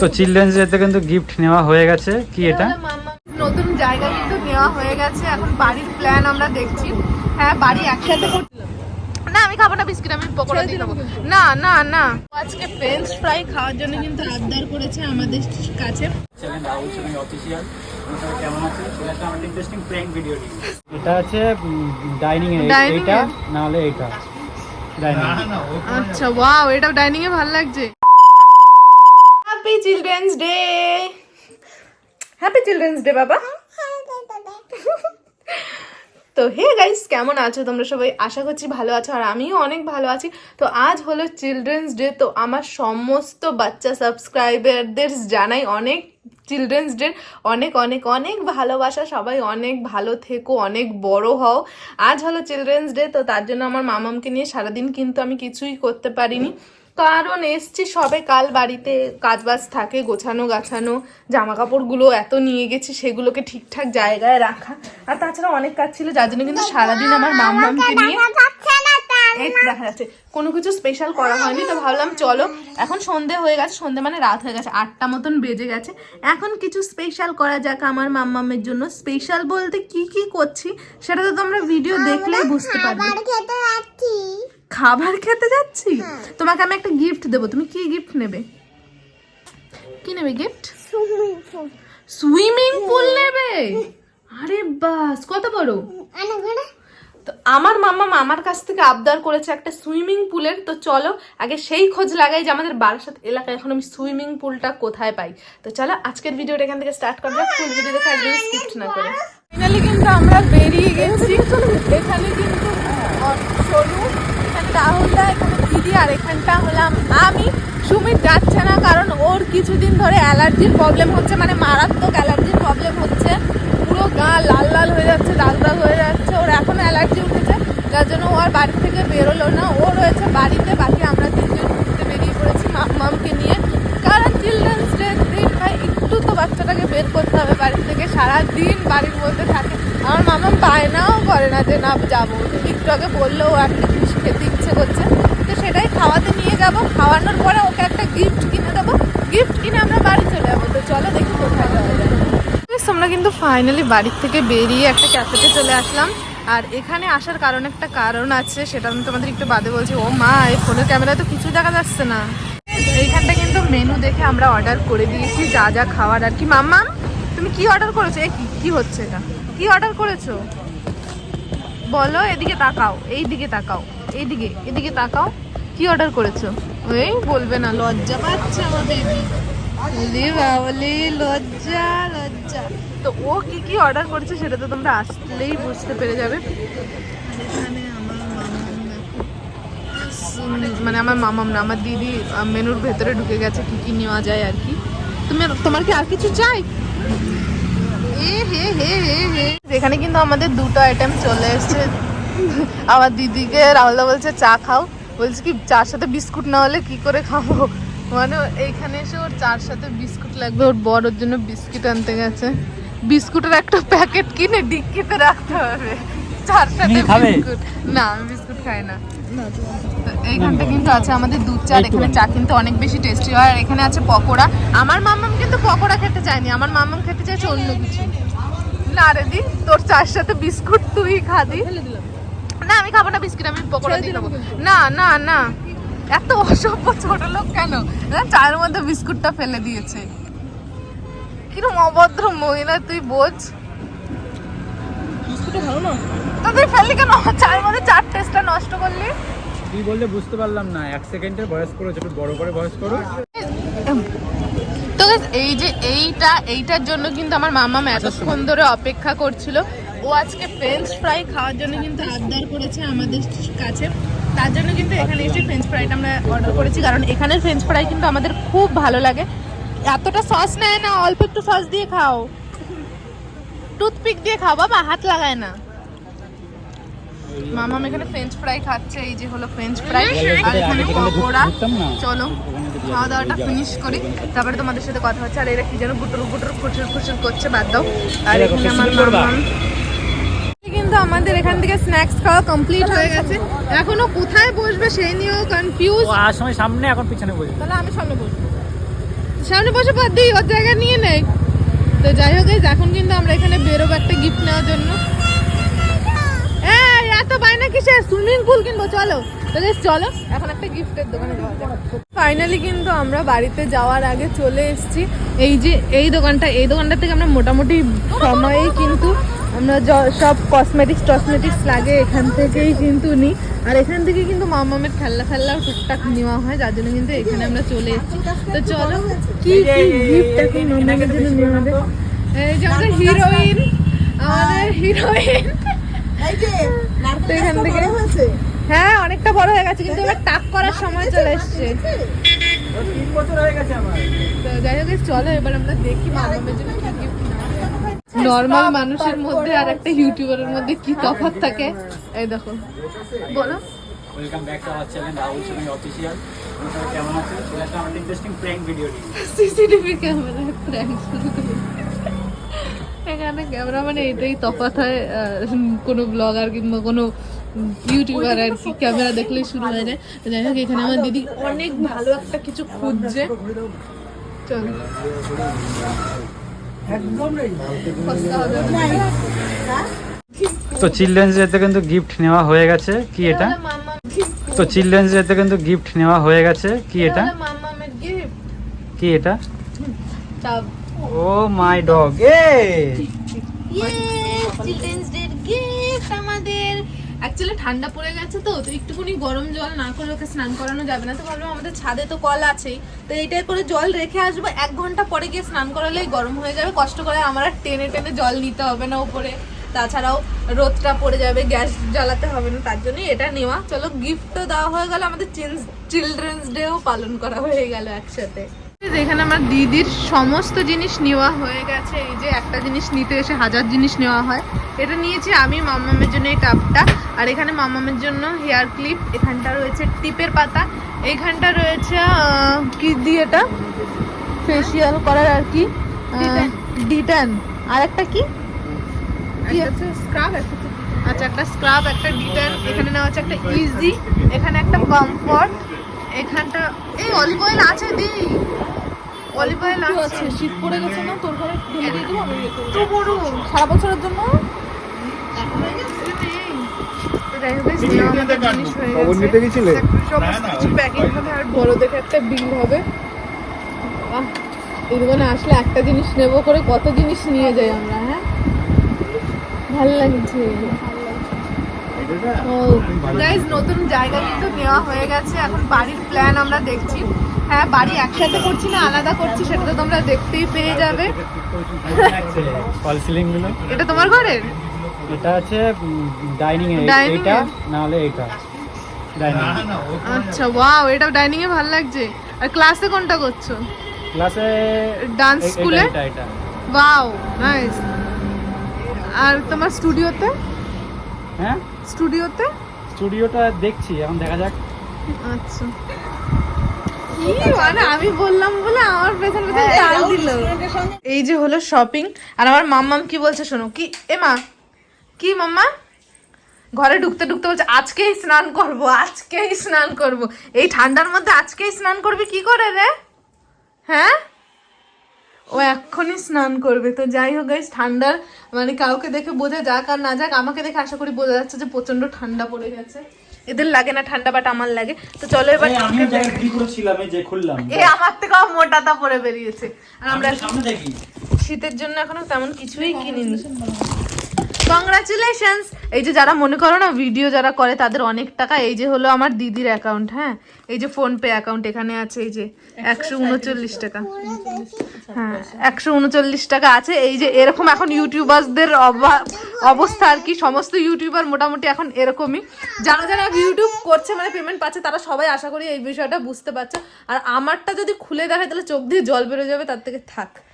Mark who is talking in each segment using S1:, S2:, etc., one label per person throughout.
S1: তো চিলড্রেন্স ডেতে কিন্তু গিফট নেওয়া হয়ে গেছে। কি এটা?
S2: নতুন জায়গা কিন্তু নেওয়া হয়ে গেছে। এখন বাড়ির প্ল্যান আমরা দেখছি। হ্যাঁ বাড়ি একসাথে না আমি খাব না বিস্কিট আমি পকোড়া দিয়ে খাব। না না না। আজকে ফ্রেঞ্চ ফ্রাই খাওয়ার জন্য কিন্তু আবদার করেছে আমাদের কাছে।
S1: সেকেন্ড রাহুল সেকেন্ড অফিসিয়াল কেমন আছে সেটা একটা আমাদের ইন্টারেস্টিং প্র্যাঙ্ক ভিডিও এটা আছে ডাইনিং এ। এটা
S2: এ?
S1: এটা
S2: আচ্ছা ওয়াও এটা ডাইনিং এ ভালো লাগছে। Happy children's day happy children's day বাবা। তো হে গাইস কেমন আছো তোমরা সবাই? আশা করছি ভালো আছো আর আমিও অনেক ভালো আছি। তো আজ হলো চিলড্রেন্স ডে তো আমার সমস্ত বাচ্চা সাবস্ক্রাইবারদের জানাই অনেক চিলড্রেন্স ডে অনেক অনেক অনেক ভালোবাসা। সবাই অনেক ভালো থেকো অনেক বড় হও। আজ হলো চিলড্রেন্স ডে তো তার জন্য আমার মামামকে নিয়ে সারাদিন কিন্তু আমি কিছুই করতে পারিনি। কারণ এসছি সবে কাল বাড়িতে কাজবাজ থাকে গোছানো গাছানো জামা কাপড়গুলো এত নিয়ে গেছি সেগুলোকে ঠিকঠাক জায়গায় রাখা। আর তাছাড়া অনেক কাজ ছিল যার জন্য কিন্তু সারাদিন আমার মামমামকে নিয়ে দেখা যাচ্ছে কোনো কিছু স্পেশাল করা হয়নি তো ভাবলাম চলো এখন সন্ধে হয়ে গেছে সন্ধে মানে রাত হয়ে গেছে আটটা মতন বেজে গেছে। এখন কিছু স্পেশাল করা যাক আমার মাম্মামের জন্য। স্পেশাল বলতে কি কি করছি সেটা তো তোমরা ভিডিও দেখলেই বুঝতে পারবে। খাবার খেতে যাচ্ছি? তোমাকে আমি একটা গিফট দেবো। তুমি কি গিফট নেবে? কি নেবে গিফট
S3: সুইমিং পুল
S2: নেবে? আরে বাস কত বড়? তো আমার মামা আমার কাছ থেকে আবদার করেছে একটা সুইমিং পুলের তো চলো আগে সেই খোঁজ লাগাই যে আমাদের বারাসাত এলাকায় এখন আমি সুইমিং পুলটা কোথায় পাই। তো চলো আজকের ভিডিওটা এখান থেকে স্টার্ট করা যাক ফুল ভিডিও দেখে একদম স্কিপ্ট না করে। ফাইনালি কিন্তু আমরা বেরিয়ে গেছি। এখানে কিন্তু সরু। রাহুলদা এখানে দিদি আর এখানটা হলাম আমি। সুমিত যাচ্ছে না কারণ ওর কিছুদিন ধরে অ্যালার্জির প্রবলেম হচ্ছে মানে মারাত্মক অ্যালার্জির প্রবলেম হচ্ছে। পুরো গা লাল লাল হয়ে যাচ্ছে, দাগ দাগ হয়ে যাচ্ছে। ওর এখন অ্যালার্জি উঠেছে, যার জন্য ও আর বাড়ি থেকে বেরোলো না। ও রয়েছে বাড়িতে, বাকি আমরা তিনজন ঘুরতে বেরিয়ে পড়েছি মাম মামকে নিয়ে। কারণ চিলড্রেন্স ডে দিন ভাই, একটু তো বাচ্চাটাকে বের করতে হবে বাড়ি থেকে। সারা দিন বাড়ির মধ্যে থাকে। আমার মামাম বায়নাও করে না যে, না, যাব। একটু আগে বলল ও একটা খেতে ইচ্ছে করছে তো সেটাই খাওয়াতে নিয়ে যাব খাওয়ানোর পরে ওকে একটা গিফট কিনে দেবো গিফট কিনে আমরা বাড়ি চলে যাব তো চলো দেখি কোথায় যাওয়া যায় Guys, আমরা কিন্তু ফাইনালি বাড়ির থেকে বেরিয়ে একটা ক্যাফেতে চলে আসলাম। আর এখানে আসার কারণ একটা কারণ আছে, সেটা আমি তোমাদের একটু বাদে বলছি। ও মা, এই ফোনের ক্যামেরায় তো কিছু দেখা যাচ্ছে না। এইখানটা কিন্তু মেনু দেখে আমরা অর্ডার করে দিয়েছি, যা যা খাওয়ার আর কি। মাম্মা তুমি কি অর্ডার করেছ? এ কি হচ্ছে এটা? কি অর্ডার করেছ? বলো, এদিকে তাকাও এই দিকে তাকাও, এইদিকে, এদিকে তাকাও। কি অর্ডার করেছ? এই বলবে না, লজ্জা পাচ্ছে আমার বেবি লজ্জা লজ্জা। তো ও কি কি অর্ডার করেছে সেটা তো তোমরা আসলেই বুঝতে পেরে যাবে। মানে আমার মামাম না আমার দিদি মেনুর ভেতরে ঢুকে গেছে কি কি নেওয়া যায় আর কি। তুমি তোমার কি আর কিছু চাই? এ হে হে হে হে। এখানে কিন্তু আমাদের দুটো আইটেম চলে এসেছে। আমার দিদিকে রাহুলদা বলছে চা খাও। বলছে কি চার সাথে বিস্কুট না হলে কি করে খাব? মানে এইখানে এসে ওর চার সাথে বিস্কুট লাগবে ওর বড় জন্য বিস্কুট আনতে গেছে। বিস্কুটের একটা প্যাকেট কিনে ডিক্কিতে রাখতে হবে। চার সাথে বিস্কুট। না আমি বিস্কুট খাই না। এইখানটা কিন্তু আছে আমাদের দুধ চা এখানে চা কিন্তু অনেক বেশি টেস্টি হয়। আর এখানে আছে পকোড়া। আমার মামাম কিন্তু পকোড়া খেতে চায়নি। আমার মামাম খেতে চাইছে অন্য কিছু। না রে দি তোর চার সাথে বিস্কুট তুই খাদি না আমি খাব না বিস্কুট আমি পকোড়া দিয়ে খাব। না না না। এত অসভ্য ছোট লোক কেন? চায়ের মধ্যে বিস্কুটটা ফেলে দিয়েছে। কিরম অভদ্র মহিলা তুই বোঝ। তো তুই ফেললি কেন? চায়ের মধ্যে চার টেস্টটা নষ্ট করলি?
S1: তুই বললে বুঝতে পারলাম না এক সেকেন্ডের ভয়েস করো একটু বড় করে ভয়েস করো।
S2: তো এই যে এইটা এইটার জন্য কিন্তু আমার মামা এতক্ষণ ধরে অপেক্ষা করছিল। ও আজকে ফ্রেঞ্চ ফ্রাই খাওয়ার জন্য কিন্তু আবদার করেছে আমাদের কাছে। তার জন্য কিন্তু এখানে এসে ফ্রেঞ্চ ফ্রাইটা আমরা অর্ডার করেছি। কারণ এখানের ফ্রেঞ্চ ফ্রাই কিন্তু আমাদের খুব ভালো লাগে। এতটা সস নেয় না অল্প একটু সস দিয়ে খাও। টুথপিক দিয়ে খাও বাবা হাত লাগায় না। মামাম এখানে ফ্রেঞ্চ ফ্রাই খাচ্ছে এই যে হলো ফ্রেঞ্চ ফ্রাই আর এখানে পকোড়া চলো খাওয়া দাওয়াটা ফিনিশ করি। তারপরে তোমাদের সাথে কথা হচ্ছে আর এরা কি যেন গুটুর গুটুর খুচুর খুচুর করছে বাদ দাও। আর এখানে আমার? মামাম কিন্তু আমাদের এখান থেকে স্ন্যাক্স খাওয়া কমপ্লিট হয়ে গেছে। এখনও কোথায় বসবে সেই নিয়েও কনফিউজ
S1: আর সময় সামনে এখন পিছনে বলি
S2: তাহলে আমি সামনে বসবো। সামনে বসে পর দিই ওর জায়গা নিয়ে নেয়। তো যাই হোক এখন কিন্তু আমরা এখানে বেরোবো একটা গিফট নেওয়ার জন্য। এত বায়না কিসে সুইমিং পুল কিনবো চলো। তো guys, চলো। এখন একটা গিফটের দোকানে যাওয়া যাক। ফাইনালি কিন্তু আমরা বাড়িতে যাওয়ার আগে চলে এসেছি। এই যে এই দোকানটা এই দোকানটা থেকে আমরা মোটামুটি সময়েই কিন্তু আমরা সব কসমেটিক্স টসমেটিক্স লাগে এখান থেকেই কিন্তু নিই আর এখান থেকে কিন্তু মামামের খেলনা ফেলনা টুকটাক নেওয়া হয় যার জন্য কিন্তু এখানে আমরা চলে এসেছি। তো চলো কি কি গিফট এখন মামামের জন্য নেওয়া হবে? এই যে আমাদের হিরোইন আমাদের হিরোইন তো এখান থেকে হ্যাঁ অনেকটা বড় হয়ে গেছে কিন্তু এবার টাক করার সময় চলে এসছে।
S1: হয়ে
S2: তো যাই হোক চলো এবার আমরা দেখি মামামের জন্য কি গিফট নর্মাল মানুষের মধ্যে আর একটা ইউটিউবারের মধ্যে কি তফাৎ থাকে? এই দেখো। বলো।
S1: Welcome back to our channel Rahul Singh official আপনারা কেমন আছেন? চলে আসলাম ইন্টারেস্টিং প্র্যাঙ্ক ভিডিও নিয়ে।
S2: সিসিটিভি ক্যামেরা প্র্যাঙ্ক এখানে ক্যামেরা মানে এটাই তফাৎ হয় কোনো ব্লগার কিংবা কোনো ইউটিউবার আর কি ক্যামেরা দেখলেই শুরু হয়ে যায়। যাই হোক এখানে আমার দিদি অনেক ভালো একটা কিছু খুঁজছে। চলো।
S1: তো চিলড্রেন্স ডেতে কিন্তু গিফট নেওয়া হয়ে গেছে কি এটা? তো চিলড্রেন্স ডেতে কিন্তু গিফট নেওয়া হয়ে গেছে কি এটা। কি এটা? ও মাই ডগ এ।
S2: Yes, Children's Day gift আমাদের। অ্যাকচুয়ালি ঠান্ডা পড়ে গেছে তো তো একটুখানি গরম জল না করে ওকে স্নান করানো যাবে না। তো ভাবলাম আমাদের ছাদে তো কল আছেই। তো এইটাই করে জল রেখে আসব। এক ঘণ্টা পরে গিয়ে স্নান করালেই গরম হয়ে যাবে। কষ্ট করে আমার আর টেনে টেনে জল নিতে হবে না উপরে। তাছাড়াও রোদটা পড়ে যাবে গ্যাস জ্বালাতে হবে না তার জন্যই এটা নেওয়া। চলো গিফটও দেওয়া হয়ে গেল। আমাদের চিলড্রেন্স ডেও পালন করা হয়ে গেল একসাথে। এখানে আমার দিদির সমস্ত জিনিস নেওয়া হয়ে গেছে এই যে একটা জিনিস নিতে এসে হাজার জিনিস নেওয়া হয়। এটা নিয়েছি আমি মামামের জন্য এই কাপটা আর এখানে মামামের জন্য হেয়ার ক্লিপ এখানটা রয়েছে টিপের পাতা। এইখানটা রয়েছে কি দিয়ে এটা? ফেসিয়াল করার আর কি? ডিটান আর একটা কি? স্ক্রাব আচ্ছা একটা স্ক্রাব একটা ডিটান এখানে নেওয়া হচ্ছে একটা ইজি এখানে একটা কমফর্ট এখানটা এই অলিভ অয়েল আছে দি। অলিভ অয়েল আছে। শীত পড়ে গেছে না? তোর ঘরে ঢেলে দিয়ে দেবো তো বড় সারা বছরের জন্য? আসলে একটা জিনিস নেব করে কত জিনিস নিয়ে যাই আমরা হ্যাঁ? ভালো লাগছে। নতুন জায়গা কিন্তু নেওয়া হয়ে গেছে। এখন বাড়ির প্ল্যান আমরা দেখছি। হ্যাঁ বাড়ি একসাথে করছি না আলাদা করছি সেটা তো তোমরা দেখতেই পেয়ে যাবে।
S1: ফল সিলিংগুলো।
S2: এটা তোমার ঘরের?
S1: এটা আছে ডাইনিং এ। এটা না হলে এটা।
S2: আচ্ছা ওয়াও এটা ডাইনিং এ ভালো লাগছে। আর ক্লাসে কোনটা করছ?
S1: ক্লাসে
S2: ডান্স স্কুলে ওয়াও নাইস আর তোমার স্টুডিওতে
S1: হ্যাঁ?
S2: স্টুডিওতে
S1: স্টুডিওটা দেখছি এখন দেখা যাক।
S2: আচ্ছা। আমি বললাম বলে আমার পেছন পেছন চাল দিল। এই যে হলো শপিং আর আমার মাম্মাম কি বলছে শোনো কি? এ মা কি মাম্মা? ঘরে ঢুকতে ঢুকতে বলছে আজকেই স্নান করব আজকেই স্নান করব। এই ঠান্ডার মধ্যে আজকেই স্নান করবি কি করে রে? হ্যাঁ? ও এক্ষুনি স্নান করবে। তো যাই হোক গাইস ঠান্ডার মানে কাউকে দেখে বোঝা যাক আর না যাক আমাকে দেখে আশা করি বোঝা যাচ্ছে যে প্রচণ্ড ঠান্ডা পড়ে গেছে। এদের লাগে না ঠান্ডা বাট আমার লাগে। তো চলো এবার
S1: আমি জায়গা কি করেছিলাম এই যে খুললাম।
S2: এ আমার থেকেও মোটাটা পরে বেরিয়েছে। আর আমরা
S1: আমরা সামনে দেখি।
S2: শীতের জন্য এখনও তেমন কিছুই কিনিনি। কংগ্রাচুলেশনস এই যে যারা মনে করো না ভিডিও যারা করে, তাদের অনেক টাকা। এই যে হলো আমার দিদির অ্যাকাউন্ট হ্যাঁ? এই যে ফোন পে অ্যাকাউন্ট এখানে আছে, এই যে একশো উনচল্লিশ টাকা। হ্যাঁ একশো উনচল্লিশ টাকা আছে। এই যে এরকম এখন ইউটিউবারদের অবা- অবস্থা আর কি। সমস্ত ইউটিউবার মোটামুটি এখন এরকমই। যারা যারা ইউটিউব করছে মানে পেমেন্ট পাচ্ছে, তারা সবাই আশা করি এই বিষয়টা বুঝতে পারছে। আর আমারটা যদি খুলে দেখায়, তাহলে চোখ দিয়ে জল বেরো যাবে, তার থেকে থাক।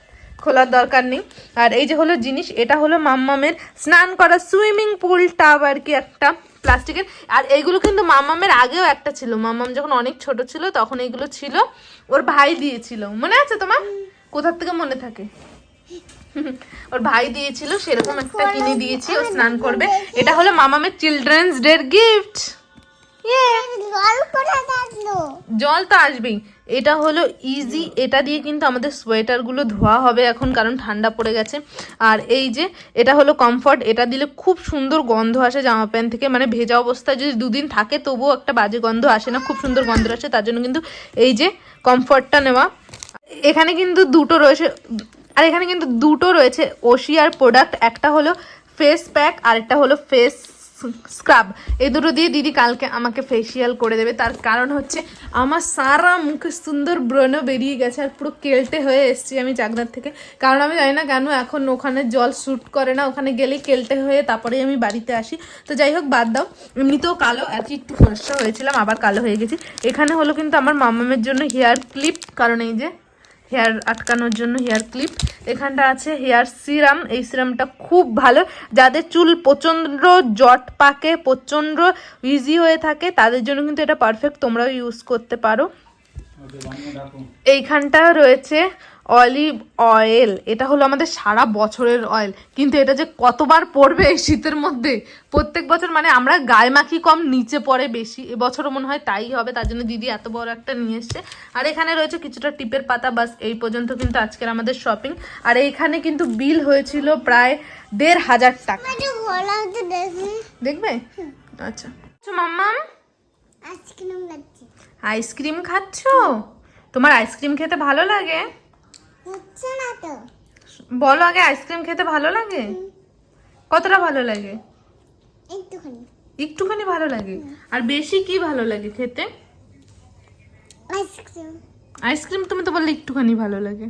S2: খোলার দরকার নেই। আর এই যে হলো জিনিস এটা হলো মাম্মামের স্নান করা সুইমিং পুল টাব আর কি একটা প্লাস্টিকের। আর এইগুলো কিন্তু মাম্মামের আগেও একটা ছিল। মাম্মাম যখন অনেক ছোট ছিল তখন এইগুলো ছিল। ওর ভাই দিয়েছিল। মনে আছে তোমার? কোথার থেকে মনে থাকে? ওর ভাই দিয়েছিল সেরকম একটা কিনে দিয়েছি ও স্নান করবে। এটা হলো মামামের চিলড্রেন্স ডের গিফট
S3: জল
S2: তো আসবেই। এটা হলো ইজি এটা দিয়ে কিন্তু আমাদের সোয়েটারগুলো ধোয়া হবে এখন, কারণ ঠান্ডা পড়ে গেছে। আর এই যে, এটা হলো কমফর্ট এটা দিলে খুব সুন্দর গন্ধ আসে জামা প্যান্ট থেকে। মানে ভেজা অবস্থায় যদি দুদিন থাকে, তবুও একটা বাজে গন্ধ আসে না, খুব সুন্দর গন্ধ আসে, তার জন্য কিন্তু এই যে কমফর্টটা নেওয়া। এখানে কিন্তু দুটো রয়েছে, আর এখানে কিন্তু দুটো রয়েছে, ওশিয়ার প্রোডাক্ট একটা হলো ফেস প্যাক আর একটা হলো ফেস স্ক্রাব এই দুটো দিয়ে দিদি কালকে আমাকে ফেসিয়াল করে দেবে। তার কারণ হচ্ছে আমার সারা মুখে সুন্দর ব্রণ বেরিয়ে গেছে আর পুরো কেলটে হয়ে এসেছি আমি চাকদার থেকে। কারণ আমি জানি না কেন এখন ওখানে জল শ্যুট করে না, ওখানে গেলেই কেলটে হয়ে তারপরেই আমি বাড়িতে আসি। তো যাই হোক, বাদ দাও। এমনিতেও কালো আর কি একটু ফর্সা হয়েছিলাম, আবার কালো হয়ে গেছি। এখানে হলো কিন্তু আমার মামামের জন্য হেয়ার ক্লিপ, কারণ এই যে হেয়ার আটকানোর জন্য হেয়ার ক্লিপ। এখানটা আছে হেয়ার সিরাম। এই সিরামটা খুব ভালো। যাদের চুল প্রচণ্ড জট পাকে প্রচণ্ড ইজি হয়ে থাকে তাদের জন্য কিন্তু এটা পারফেক্ট তোমরাও ইউজ করতে পারো। এইখানটা রয়েছে অলিভ অয়েল এটা হলো আমাদের সারা বছরের অয়েল কিন্তু এটা যে কতবার পড়বে এই শীতের মধ্যে? প্রত্যেক বছর মানে আমরা গায়ে মাখি কম নিচে পড়ে বেশি। এবছরও মনে হয় তাই হবে তার জন্য দিদি এত বড় একটা নিয়ে এসছে। আর এখানে রয়েছে কিছুটা টিপের পাতা বাস এই পর্যন্ত কিন্তু আজকের আমাদের শপিং আর এইখানে কিন্তু বিল হয়েছিল প্রায় দেড় হাজার টাকা। দেখবে? আচ্ছা। আচ্ছা
S3: লাগছে
S2: আইসক্রিম খাচ্ছ? তোমার আইসক্রিম খেতে ভালো লাগে?
S3: হচ্ছে না তো?
S2: বলো আগে আইসক্রিম খেতে ভালো লাগে? কতটা ভালো লাগে?
S3: একটুখানি।
S2: একটুখানি ভালো লাগে? আর বেশি কি ভালো লাগে খেতে?
S3: আইসক্রিম।
S2: আইসক্রিম তুমি তো বললে একটুখানি ভালো লাগে।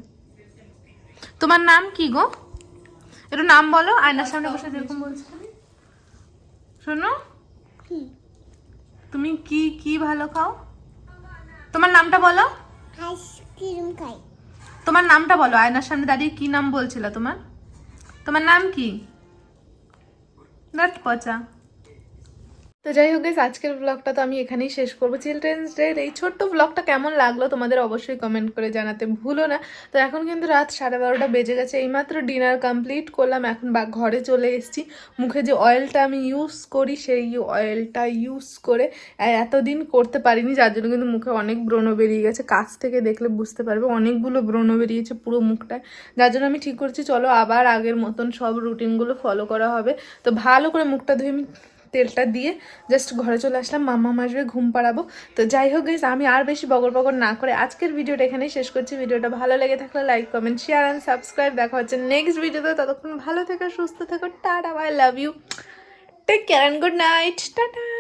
S2: তোমার নাম কি গো? একটু নাম বলো আয়নার সামনে বসে যেরকম বলছো। শোনো। তুমি কি কি ভালো খাও? তোমার নামটা বলো।
S3: আইসক্রিম খাই।
S2: তোমার নামটা বলো আয়নার সামনে দাঁড়িয়ে কি নাম বলছিল তোমার? তোমার নাম কি? পচা তো যাই হোক guys, আজকের ব্লগটা তো আমি এখানেই শেষ করব। চিলড্রেন্স ডের এই ছোট্ট ব্লগটা কেমন লাগল তোমাদের অবশ্যই কমেন্ট করে জানাতে ভুলো না। তো এখন কিন্তু রাত সাড়ে বারোটা বেজে গেছে এইমাত্র ডিনার কমপ্লিট করলাম এখন বা ঘরে চলে এসেছি। মুখে যে অয়েলটা আমি ইউজ করি সেই অয়েলটা ইউজ করে এতদিন করতে পারিনি যার জন্য কিন্তু মুখে অনেক ব্রণ বেরিয়ে গেছে। কাছ থেকে দেখলে বুঝতে পারবে অনেকগুলো ব্রণ বেরিয়েছে পুরো মুখটায়। যার জন্য আমি ঠিক করছি চলো আবার আগের মতন সব রুটিনগুলো ফলো করা হবে। তো ভালো করে মুখটা ধুয়ে আমি তেলটা দিয়ে জাস্ট ঘরে চলে আসলাম মাম্মা আসবে, ঘুম পাড়াবো। তো যাই হোক গেছে আমি আর বেশি বগর বগর না করে আজকের ভিডিওটা এখানেই শেষ করছি। ভিডিওটা ভালো লেগে থাকলে like comment share and subscribe দেখা হচ্ছে নেক্সট ভিডিওতে। ততক্ষণ ভালো থেকো, সুস্থ থেকো। Tata I love you take care and good night tata.